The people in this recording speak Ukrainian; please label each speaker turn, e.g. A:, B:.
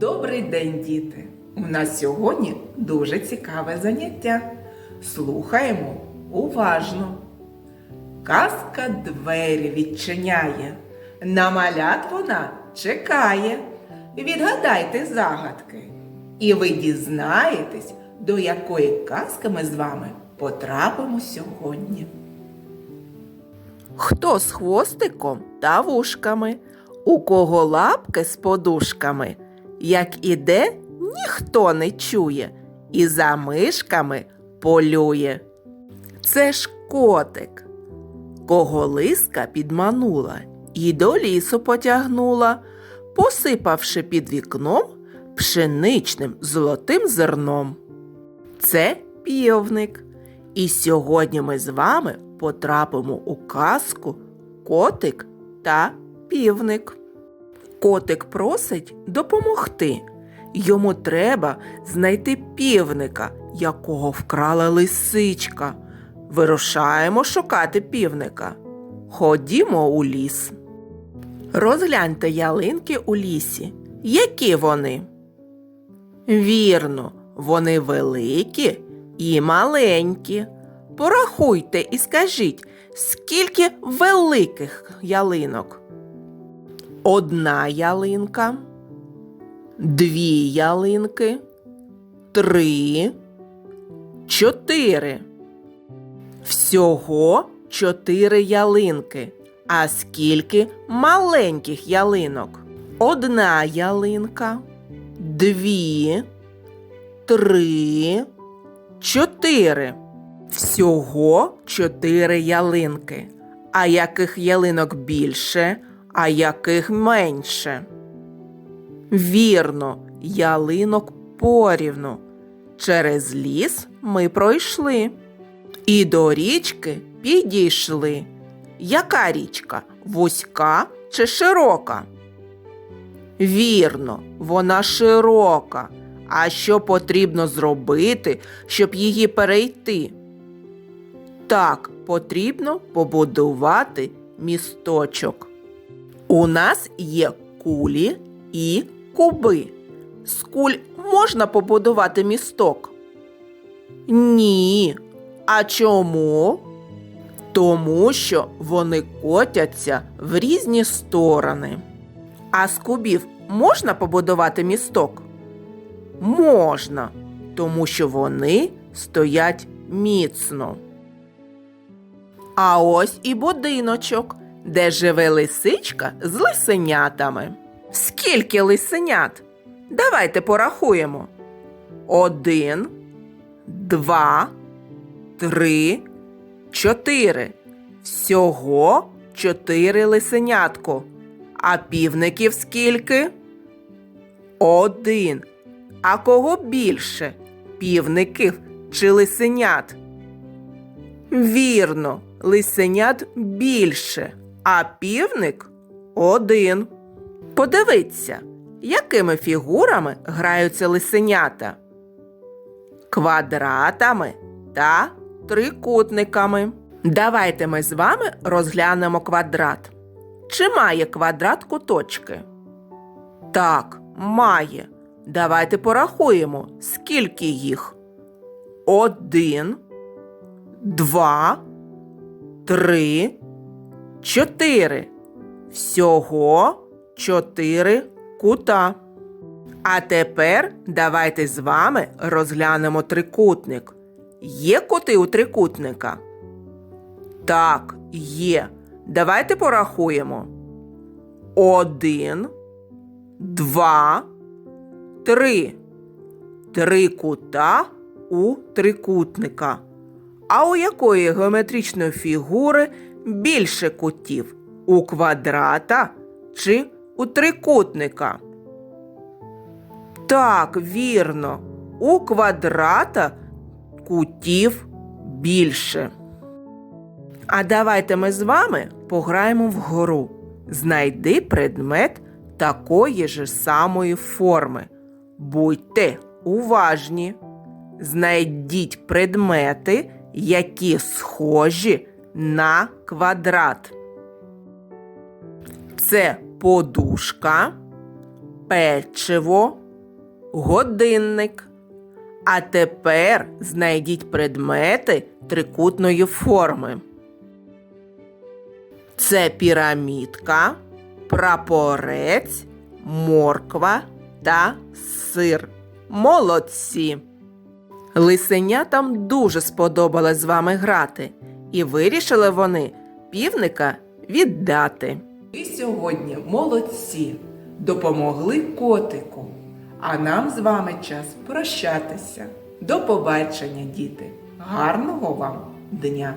A: Добрий день, діти! У нас сьогодні дуже цікаве заняття. Слухаємо уважно. Казка двері відчиняє. На малят вона чекає. Відгадайте загадки. І ви дізнаєтесь, до якої казки ми з вами потрапимо сьогодні. Хто з хвостиком та вушками, у кого лапки з подушками, як іде, ніхто не чує, і за мишками полює. Це ж котик, кого лиска підманула і до лісу потягнула, посипавши під вікном пшеничним золотим зерном. Це півник. І сьогодні ми з вами потрапимо у казку Котик та півник. Котик просить допомогти. Йому треба знайти півника, якого вкрала лисичка. Вирушаємо шукати півника. Ходімо у ліс. Розгляньте ялинки у лісі. Які вони? Вірно, вони великі і маленькі. Порахуйте і скажіть, скільки великих ялинок? Одна ялинка, дві ялинки, три, чотири. Всього чотири ялинки. А скільки маленьких ялинок? Одна ялинка, дві, три, чотири. Всього чотири ялинки. А яких ялинок більше, а яких менше? Вірно, ялинок порівну. Через ліс ми пройшли. І до річки підійшли. Яка річка? Вузька чи широка? Вірно, вона широка. А що потрібно зробити, щоб її перейти? Так, потрібно побудувати місточок. У нас є кулі і куби. З куль можна побудувати місток? Ні. А чому? Тому що вони котяться в різні сторони. А з кубів можна побудувати місток? Можна, тому що вони стоять міцно. А ось і будиночок, де живе лисичка з лисенятами. Скільки лисенят? Давайте порахуємо. Один, два, три, чотири. Всього чотири лисенятко. А півників скільки? Один. А кого більше? Півників чи лисенят? Вірно, лисенят більше, а півник один. Подивіться, якими фігурами граються лисенята? Квадратами та трикутниками. Давайте ми з вами розглянемо квадрат. Чи має квадрат куточки? Так, має. Давайте порахуємо, скільки їх. Один, два, три, чотири. Всього чотири кута. А тепер давайте з вами розглянемо трикутник. Є кути у трикутника? Так, є. Давайте порахуємо. Один, два, три. Три кута у трикутника. А у якої геометричної фігури більше кутів? У квадрата чи у трикутника? Так, вірно, у квадрата кутів більше. А давайте ми з вами пограємо вгору. Знайди предмет такої ж самої форми. Будьте уважні. Знайдіть предмети, які схожі на квадрат. Це подушка, печиво, годинник. А тепер знайдіть предмети трикутної форми. Це пірамідка, прапорець, морква та сир. Молодці! Лисенятам дуже сподобалось з вами грати, і вирішили вони півника віддати. І сьогодні молодці допомогли котику. А нам з вами час прощатися. До побачення, діти! Гарного вам дня!